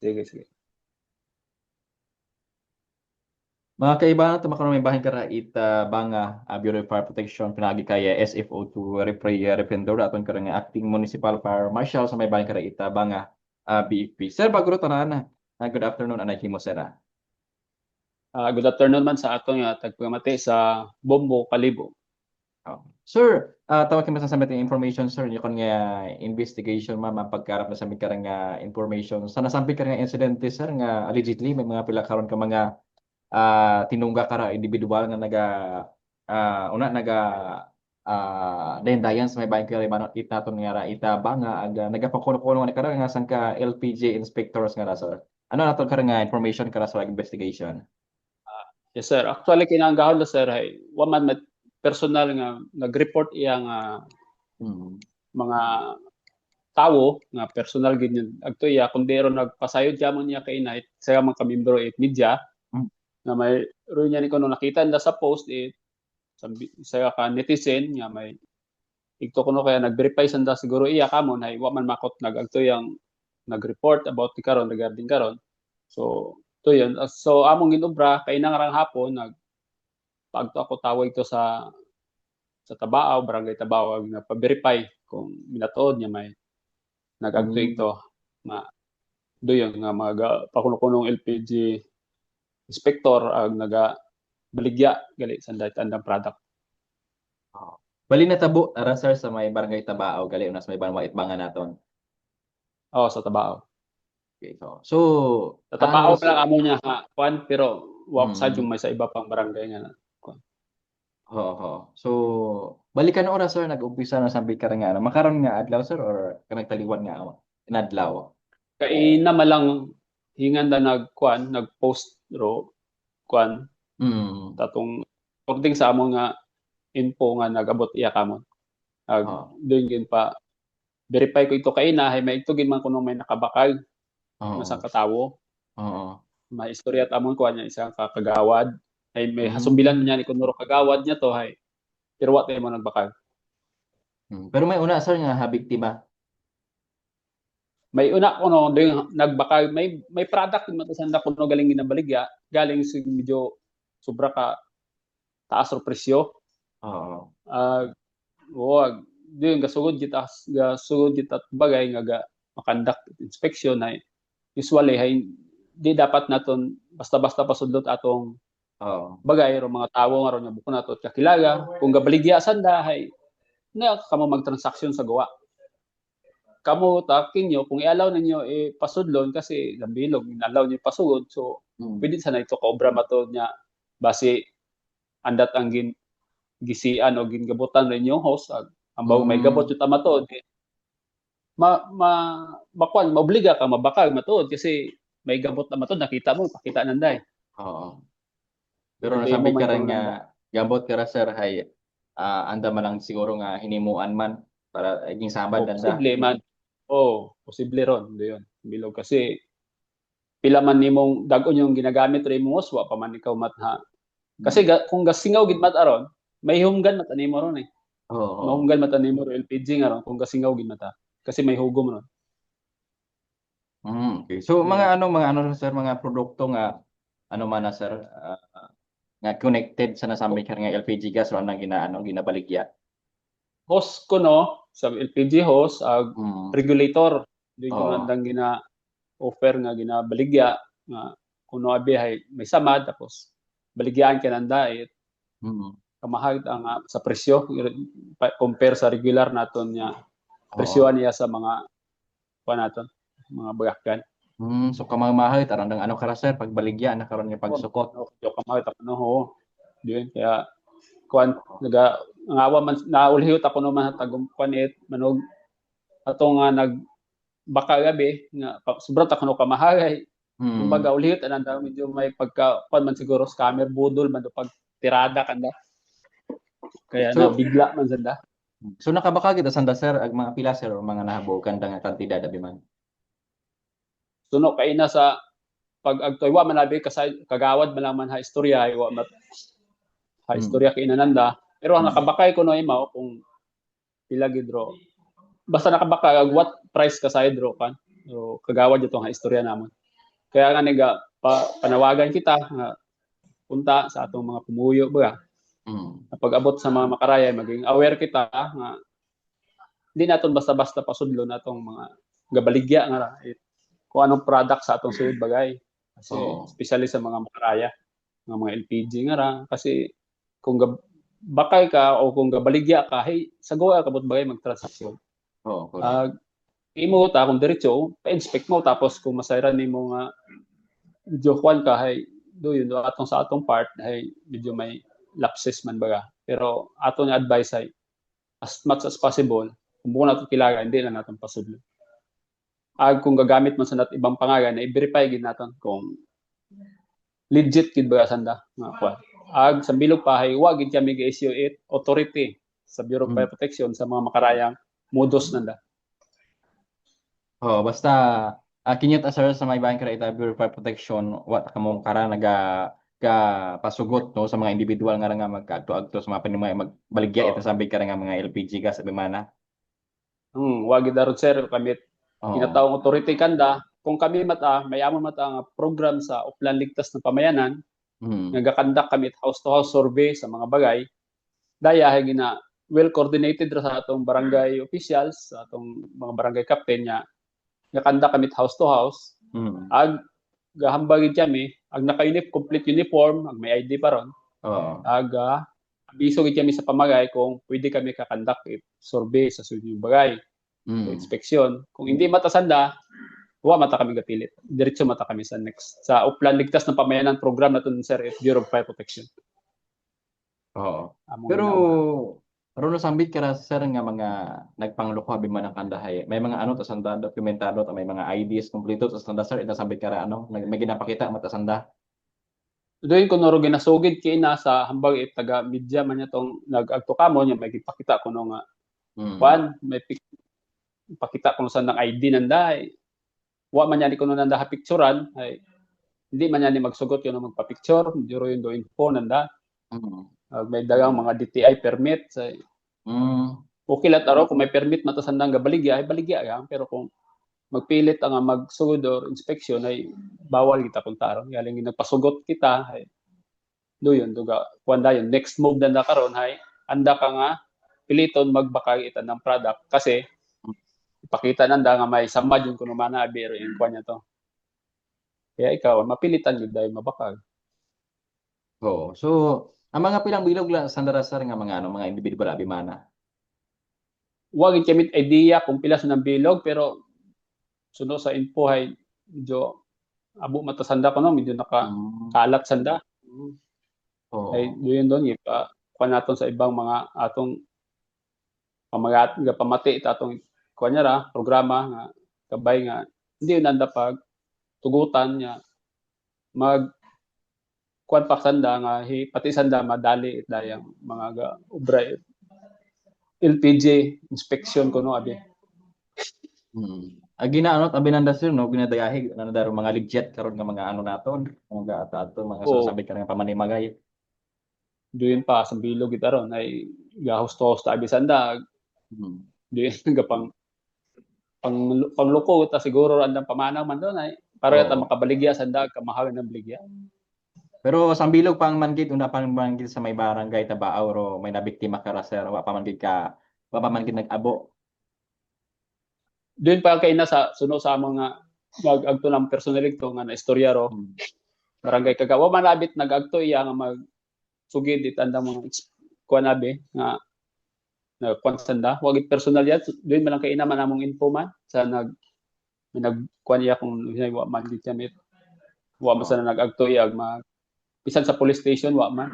Sige, sige. Mga kaibahan, tumakon may bahin kara ita banga uh, Bureau of Fire Protection pinagi kaya SFO to repre rependor aton kara nga acting municipal fire marshal sa may bahin kara ita banga uh, BFP. Sir, baguro tanan uh, good afternoon anay himo sir. ah. Ah, good afternoon man sa ato nga tagpamati sa Bombo Kalibo. Oh. Sir, uh, tawag kami sa samit information sir yung nga investigation ma mapagkarap na sa mi karang nga information. Sa nasampi ka nga incidente sir nga allegedly may mga pila karon ka mga ah, tinungga kara individual nga naga ah, una naga ah dayan sa may bayan kaya manot ita ton nga ra ita banga aga nagapakuno-kuno nga kara nga sang ka LPG inspectors nga ra sir. Ano na to kara nga information kara sa investigation? Yes sir, actually kinanggahon na sir ay wa man personal nga nag-report iya nga Hmm. mga tawo nga personal gid yun agto iya kundero nagpasayod jamon niya kay night sa mga kamimbro it media Mm. nga may ro niya ni kuno nakita nda sa post it sabi sa ka netizen nga may igto kuno kaya nag-verify sanda siguro iya kamon ay wa man makot nagagto yang nag-report about ti karon regarding karon so to yun so among ginobra kay nangarang hapon nag pagto ako tawag to sa sa Tabao, Barangay Tabao, ang nagpa-verify kung minatood niya may nagagto Mm. ito ma do yun nga mga pakuno-kunong LPG inspector ang naga baligya gali sa dahit andang product. Bali na tabo ara sir sa may barangay Tabao gali unas may banwa itbangan naton. Oh, sa Tabao. Okay, so so Sa Tabao ano, lang amo niya ha, kwan pero wa Mm. sa yung may sa iba pang barangay nga. Oo, oo. So, balikan oras sir, nag-umpisa na sa ka nga. Makaroon nga adlaw sir or kanang taliwan nga awa? Inadlaw. Kay na malang hingan da nagkwan, nag-post ro kwan Mm. tatong according sa amo nga info nga nagabot iya kamon. Ag doon gin pa verify ko ito kay na hay may itugin man kuno may nakabakal nga sa katawo. Oo. May istorya ta amon ko niya isang kakagawad ay may Mm. hasumbilan niya ni kunuro kagawad niya to hay pero wa tayo mo nagbakal. Mm. Pero may una sir nga habiktima. May una kuno ding nagbakal may may product man sanda kuno galing ginabaligya galing sa medyo sobra ka taas ro presyo. Oo. Ah, wag diyon gasugod kita gasugod kita bagay nga ga makandak inspection ay usually hay di dapat naton basta-basta pasudlot atong Oo. bagay ro mga tawo nga ro nga buko nato kakilaga kung gabaligya sanda hay na kamo magtransaksyon sa gawa kamo ta kinyo kung i-allow ninyo eh pasudlon kasi lambilog inallow niyo pasugod so Mm. pwede sana ito kobra mato niya base andat ang gin gisian o gingabutan rin yung host ag ambaw may Mm. gabot yung tamatod eh, ma ma bakwan maobliga ka mabakag matod kasi may gabot na matod nakita mo pakita nanday Oo. Pero Hindi nasabi mo ka man rin nga gambot ka ra sir. Hay ah anda man lang siguro nga hinimuan man para aging sabad oh, anda. posible man. Oh posible ron do yun. Bilog. Kasi pila man nimong dagon yung ginagamit rin mo wa pa man ikaw matha. Kasi ga, kung gasingaw gid mat aron may humgan mata nimo ron eh. Oo. mahunggan mata nimo ro LPG nga ron kung gasingaw gid mata. Kasi may hugom ron. Mm, okay. So mga ano mga ano sir? Mga produkto nga ano man na sir? Ah, nga connected sa nasambi ka nga LPG gas o anang ginaano ginabaligya. host ko no sa LPG host ag Mm. regulator di nandang gina offer nga ginabaligya nga kuno abi hay may samad tapos baligyaan ka nanda it Mm. kamahal ang ah, sa presyo pa- compare sa regular naton nga Oo. presyohan niya sa mga pa naton mga bagakgan Mm, so kamahal tarandang ano kara sir pagbaligya na karon nga pagsukot. yo kamahal ta no ho diyon kaya kuan naga ngawa man naulhiyot ako no man tagum kuan it manog ato nga nag baka gabi nga pa- sobra ta kuno kamahal ay Mm. kumbaga ulhiyot ananda medyo may pagka kuan man siguro scammer budol man do pag tirada kanda kaya So- na bigla man sanda So nakabaka kita sanda sir ag mga pila sir o mga nahabukan nga kantidad abi man. Suno kay na sa pag agtoy wa man labi kasay kagawad man lang man ha istorya ay wa mat ha Mm. istorya kay inananda pero ang nakabakay ko no imaw kung pila gid ro basta nakabaka ag what price ka sa hydro kan? So kagawad ito nga istorya namon. Kaya nga niga pa, panawagan kita nga punta sa atong mga pumuyo ba Mm. na pag-abot sa mga makaraya maging aware kita nga hindi naton basta-basta pasudlo natong mga gabaligya nga ra eh, kung anong product sa atong sud bagay kasi Oo. especially sa mga makaraya nga mga LPG nga ra kasi kung gab- bakay ka o kung gabaligya ka hey sagoa kabot bagay magtransaksyon Oo, correct. Ah, imo ta kung diretso, pa-inspect mo tapos kung masayran nimo nga medyo kwan ka hay do yun do atong sa atong part hay medyo may lapses man baga. Pero ato nga advice ay as much as possible kung buko nato kilaga hindi na naton pasudlo. Ag kung gagamit man sa nat ibang pangalan na i-verify gid naton kung legit gid ba sanda nga kwan. Ag sa bilog pa hay wa gid kami ga-issue it authority sa Bureau of Mm. Fire Protection sa mga makarayang modus nanda. Oo, basta uh, kinyot sir sa may bayan kara Bureau of Fire Protection wat kamong kara naga ka pasugot no sa mga individual nga nga magkaagto-agto sa mga panimay magbaligya Oo. ito sabi kara nga mga LPG gas sabi mana. Hmm, wagi darod sir kami Oo. kinatawang authority kanda kung kami mata may amon mata nga program sa Uplan Ligtas ng Pamayanan Mm. nga gakandak kami house to house survey sa mga bagay daya gina well coordinated ra sa atong barangay officials sa atong mga barangay captain nya nga kanda kami house to house Mm. ag gahambagid kami ag naka-unif complete uniform ag may ID pa ron Oo. ag uh, abiso gid kami sa pamagay kung pwede kami kakandak survey sa sunyong bagay Mm. inspeksyon. Kung hindi matasanda, wa mata kami gapilit. Diretso mata kami sa next. Sa Uplan Ligtas ng Pamayanan program na sir at Bureau of Fire Protection. Oo. Among Pero ginawa. Runo sambit kara sir nga mga nagpangloko abi man ang kandahay. May mga ano ta sanda dokumentado ta may mga IDs kompleto ta sanda sir ita sambit kara ano may ginapakita mata sanda. doon ko noro ginasugid kay na sa hambag it taga media man niya tong nag-agto kamo niya may gipakita ko no nga Mm. kwan may pic- pakita ko sa nang ID nanda ay wa man niya ni kuno nanda picturean. Ay hindi man niya ni magsugot yun ang magpa-picture, juro yun do info nanda. Mm. Ag may dagang mga DTI permit sa Mm. okay lang taro kung may permit matasandang ga baligya ay baligya ya pero kung magpilit ang magsugod or inspection ay bawal kita kung taro. Galing nagpasugot kita ay. Do yun duga kuanda yun. Next move na karon ay anda ka nga piliton magbakag ita ng product. Kasi ipakita nanda nga may samad yung kuno mana abiro yung kuan niya to kaya ikaw mapilitan yun dahil mabakag Oo. So, ang mga pilang bilog la sandara sir nga mga ano mga individual abi mana. wag kami idea kung pila sa bilog pero suno sa info ay medyo abo matasanda ko no medyo naka Mm. kalat sanda Oo. ay doon doon ipa kuan naton sa ibang mga atong pamagat nga pamati ita atong kuan ra programa nga kabay nga hindi nanda pag tugutan niya mag kuan pa sanda nga hi, pati sanda madali dayang mga ga ubra LPG inspection ko no abi Mm. Ang ginaano abi nanda sir no ginadayahi nanda ro mga legit karon nga mga ano naton mga ato ato mga Oo. sasabi ka nga pamanimagay. doon pa sa bilog ita ron ay gahos to host abi sanda Mm. di nga pang pang pangloko ta siguro andang pamanaw man doon ay para Oo. ta makabaligya sa dag kamahal ng baligya Pero sa bilog pang manggid una pang manggid sa may barangay Tabaaw ro may nabiktima ka ra sir wa pa manggid ka wa pa manggid nag-abo. doon pa kay na sa suno sa mga magagto ng personal ito nga na istorya ro Mm. barangay kagawa manabit nagagto iya nga mag sugid it andang mga ex- kuan abi nga na kuan sanda wag it personal yan doon man lang kay naman among info man sa nag may nag kuan iya kung wa man gid kami wa man sa nagagto iya mag bisan sa police station wa man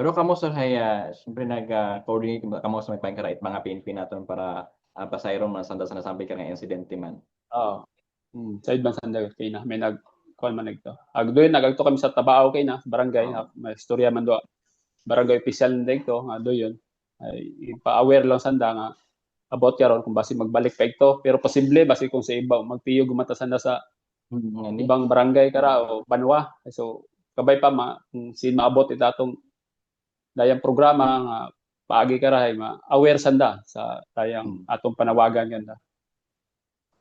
Pero kamo sir hay uh, siyempre nag-coordinate kamo sa may pangkarait mga PNP naton para uh, pasayron man sanda sa nasambi ka nga insidente man. Oo. Hmm, sa ibang sanda kay na may nag kuan man nagto. Ag doon nagagto kami sa Tabao kay na barangay na may istorya man do. Barangay official na dito nga do yun. Ay ipa-aware lang sanda nga about karon kung basi magbalik pa ito pero posible basi kung sa iba magtiyog gumatasan na sa Mm, ngani. ibang barangay kara o banwa so kabay pa ma kung sin maabot ita atong dayang programa nga paagi kara ay ma aware sanda sa tayang Hmm. atong panawagan ganda.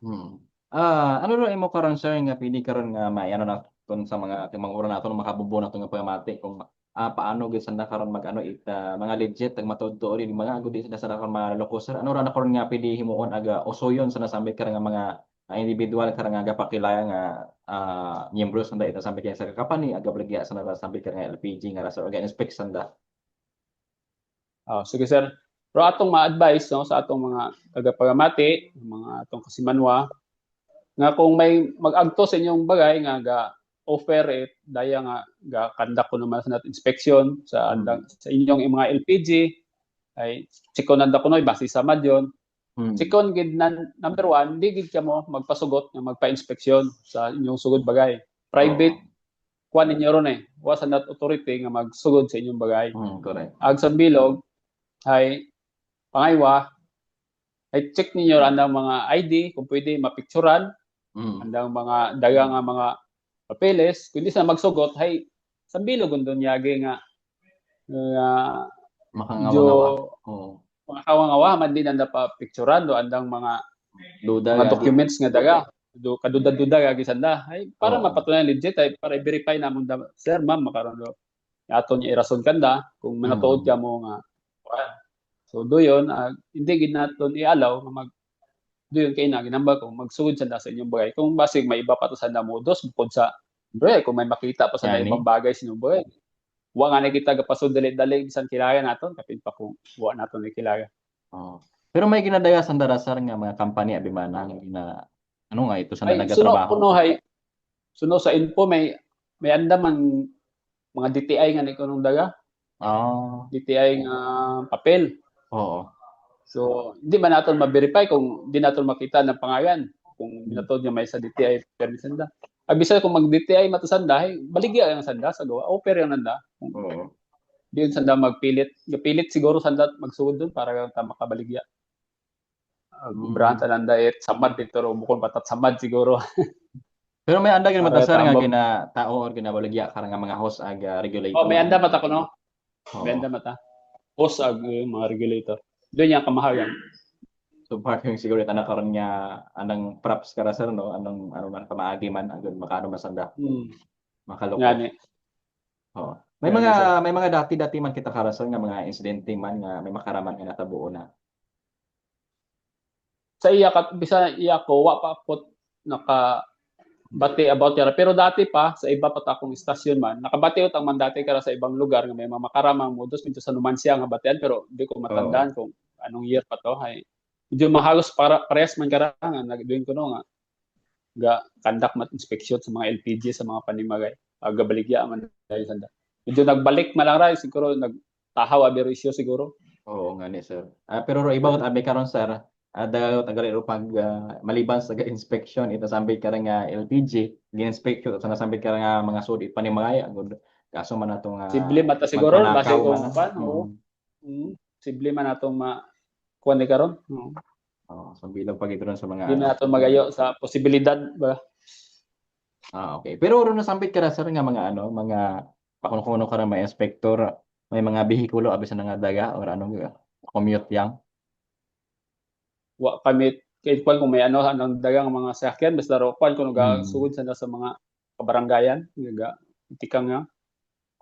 Hmm. Ah, ano ro imo karon sir nga pili karon nga maayano na kun sa mga timangura naton makabubo naton nga pamati kung ah, paano gyud sanda karon mag-ano it ah, mga legit ag matuod-tuod ini mga agud sila sa karon maloko sir ano ra na karon nga pili himuon aga usoyon sa nasambit karon nga mga ah, individual karon nga gapakilaya nga ah, miyembro sanda ita sambit kaya sa company aga bligya sa nasambit karon nga LPG nga ra sir organ inspect sanda Ah, sige sir. Pero atong ma-advise no sa atong mga tagapagamati, mga atong kasimanwa nga kung may mag-agto sa inyong bagay nga ga offer it daya nga ga conduct ko naman sa inspection sa andang sa inyong mga LPG ay chiko nanda ko noy base sa madyon Hmm. Sikon gid nan, number one, di gid ka mo magpasugot nga magpa-inspeksyon sa inyong sugod bagay. Private kuan ninyo ron eh. Wa sa nat authority nga magsugod sa inyong bagay. Hmm, correct Ag sa bilog ay pangaywa ay check ninyo andang mga ID kung pwede mapicturan, Hmm. andang mga dagang nga mga papeles, kundi sa magsugot ay sa bilog undon yagi nga nga makangawa jo oh mga kawangawa man din anda pa picturan do andang mga duda mga documents nga daga. Do kaduda-duda nga gisanda. Ay para Oo. mapatunayan legit ay para i-verify namon da sir ma'am makaron do ato niya irason kanda kung manatuod Mm. ka mo nga. So do yon ah, hindi gid naton i-allow nga mag do yon kay na ginamba kung magsugod sa inyong bagay kung basig may iba pa to sanda modus bukod sa Bre, kung may makita pa sa Yani. ibang bagay sa inyong bagay wa nga na kita gapasud dali-dali bisan kilaya naton kapin pa kung wa naton ni kilaya Oo. Pero may ginadaya sa darasar nga mga company abi man nga gina ano nga ito sa ay suno nagatrabaho. kuno hay suno sa info may may andaman mga DTI nga ni kunong daga Ah, DTI nga papel oo. So hindi man naton ma-verify kung di naton makita ng pangalan kung binatod nga may sa DTI permit sanda. Abisa kung mag DTI matusanda hay baligya ang sanda sa gawa. Offer yung nanda Oo. di yun sanda magpilit. Gapilit siguro sanda magsugod dun para ta makabaligya. Mm. Branta nanda it samad dito ro bukod patat samad siguro. Pero may anda Para matasar nga gina tao or ginabaligya karang nga mga host ag ah, regulator. oh may anda mata ko no? Oo. may anda mata. Post ag eh, mga regulator doon yung kamahalan So parking siguro na karon nga anang props kara sir no anong ano man pamaagi man agud makano masanda hmm. makaloko. nga ni Oo. May Yan, mga sir. may mga dati-dati man kita kara sir nga mga insidente man nga may makaraman nga natabo na. sa iya kat bisa iya ko wa pa pot naka bati about yara pero dati pa sa iba pa ta akong istasyon man nakabati ut ang man dati kara sa ibang lugar nga may mga makaramang modus minto sa Numancia nga batian pero di ko matandaan kung anong year pa to hay medyo mahalos para parehas man kara nga nagduin ko no nga ga conduct mat inspection sa mga LPG sa mga panimagay aga baligya man dahil sanda medyo nagbalik man lang ra siguro nagtahaw abiro isyo siguro Oo nga ni sir. Ah, pero ro iba abi karon sir. Ada tagali ro pag ah, maliban sa inspection ito sambi ka nga LPG, gi-inspect sa nasambi ka nga mga sudit panimagay agud. Kaso man atong uh, Sible mata siguro base kung pan oo. Mm, sible man atong ma kuan ni karon. Oo. Oh, so bilang pag ron sa mga Di man atong magayo sa posibilidad ba. Ah, okay. Pero ro nasambit ka na sir nga mga ano, mga pakuno-kuno ka na mga inspector, may mga bihikulo abi sa nga daga or ano commute yang. Wa kami kay kuan kung may ano anong dagang mga sakyan basta ro kuan kung Hmm. sugod sa sa mga kabaranggayan nga tikang nga.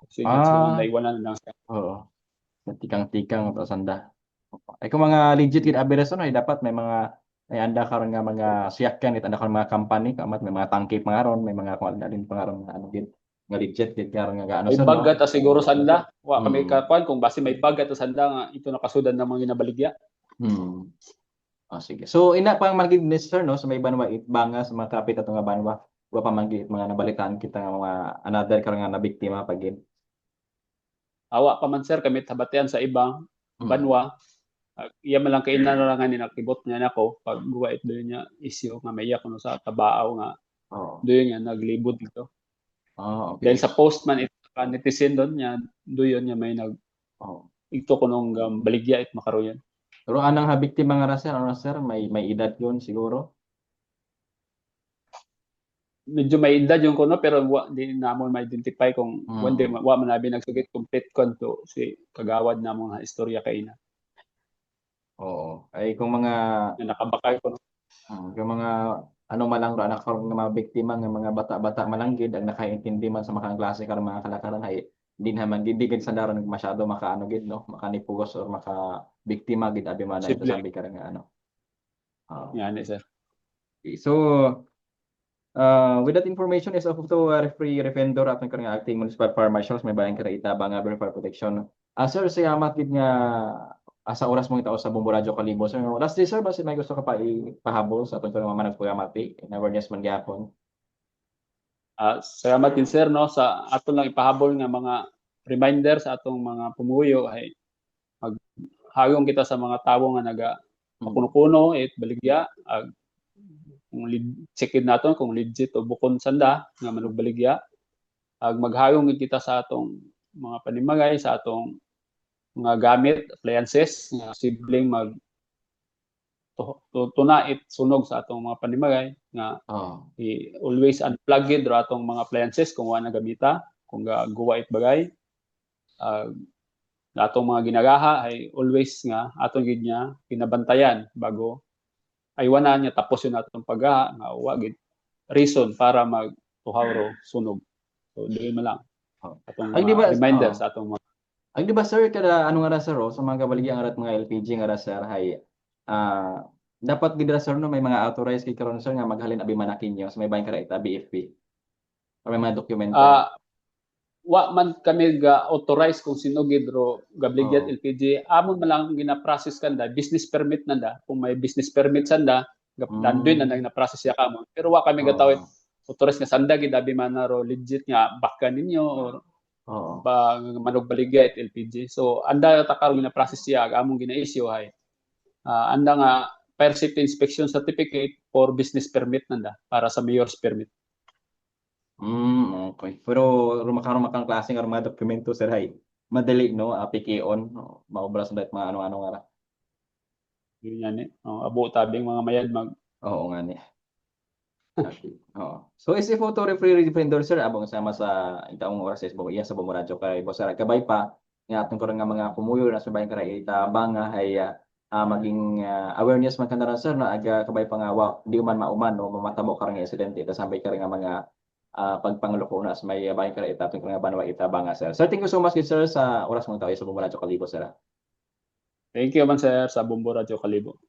Kasi Ah. ah. naiwanan na sa Oo. Tikang-tikang o sanda. Ay kung mga legit gid abi reson ay dapat may mga ay anda karon nga mga siyakyan it anda karon mga company kamat may mga tangke pangaron, may mga kuan na din pangaron nga ano gid nga legit gid karon nga ano may sir, no? bagat ta siguro sanda. Wa kami Mm. ka kuan kung base may bagat ta sanda nga ito nakasudan ng mga ginabaligya. Hmm. Ah, sige. So ina pang magid ni sir no sa may banwa itbanga sa mga kapit ato nga banwa. Wa pa man gid mga nabalitaan kita nga mga another karon nga nabiktima pagid. Awa pa man sir kami tabatian sa ibang Hmm. banwa. Uh, iya man lang kay inarangan ni nakibot niya nako pag guwait do niya isyo nga maiyak kuno sa tabaaw nga Oo. do niya naglibot dito. Ah, okay. Dahil sa postman it uh, netizen doon niya do yun niya may nag Oo. ito kunong um, baligya it makaroyan. Pero anang ha biktima nga ra sir, ano sir, may may edad yun siguro. Medyo may edad yung kuno pero wa, di namon ma-identify kung Mm. one day wa man nabi nagsugit complete kon to si kagawad namon nga istorya kay na Oo. Ay kung mga nakabakay kuno. ah, kung mga ano malang ro anak nga mga biktima nga mga bata-bata malanggid ang nakaintindi man sa makang klase karon mga kalakaran ay di naman di gid sandaron masyado makaano gid no makanipugos or maka biktima gid abi man ito sabi karon nga ano. Ah. Yan eh, sir. Okay, So, uh, with that information is of to uh, referee refender at ng acting municipal fire marshals may bayan kara itabang nga fire protection. Ah sir, salamat gid nga asa oras mong itao sa Bumbu Radyo Kalibo. Sir, last day sir, basi may gusto ka pa ipahabol sa atong mga manag programati in awareness man gyapon. Ah, salamat din sir no sa ato lang ipahabol nga mga reminder sa atong mga pumuyo. Ay maghagong kita sa mga tawo nga naga makuno-kuno it baligya. Ag kung lid, checkin naton kung legit o bukon sanda nga manugbaligya ag maghagong kita sa atong mga panimagay sa atong mga gamit appliances nga sibling mag tu- tu- tunait sunog sa atong mga panimagay nga Oh. i always unplug ro atong mga appliances kung wala na gamita kung ga guwa it bagay uh, atong mga ginagaha ay always nga atong gid niya kinabantayan bago ay wala niya tapos yun atong paggaha nga wa gid reason para mag tuhaw ro sunog so dili man lang Oh. atong Ay, di ba- reminder oh. sa atong mga Ang di ba sir kada ano nga ra sir oh, sa mga kabaligya nga rat mga LPG nga ra sir hay ah dapat gid ra sir no may mga authorized kay karon sir nga maghalin abi manakin nyo sa may bayan kara ita BFP. O may mga dokumento. Ah, wa man kami ga authorize kung sino gid ro gabligyat Oo. LPG amon man lang gina-process kanda business permit nanda kung may business permit sanda gap Mm. nandoy na na-process ya kamon pero wa kami gatawid Oo. authorize nga sanda gid abi man ro legit nga baka ninyo or Oo. ba manog baligya LPG so anda ta karon gina-process ag among gina-issue hay Ah, anda nga fire safety inspection certificate for business permit nanda para sa mayor's permit Mm, okay. Pero rumakaroon makang klase nga mga dokumento sir hay. Madali no, apiki on, no? maobra sa mga ano-ano nga ra. yun yan eh oh, abo tabing mga mayad mag Oo nga ni. Okay. Oo. So is if photo referee defender sir abang sama sa itaong oras is iya sa bumuradyo kay boss sir kabay pa nga atong karon nga mga pumuyo na sa bayan kay itabang nga hay ah, ah, maging ah, awareness man kanara sir na aga kabay pa nga wa di man mauman no mamatabo karang insidente ta sabay kare nga mga ah, pagpangloko na sa may bayan kay itatong nga banwa itabang nga sir. Sir thank you so much sir sa oras mong tayo sa bumuradyo kalibo sir. Thank you man sir sa Bumbo Radio Kalibo.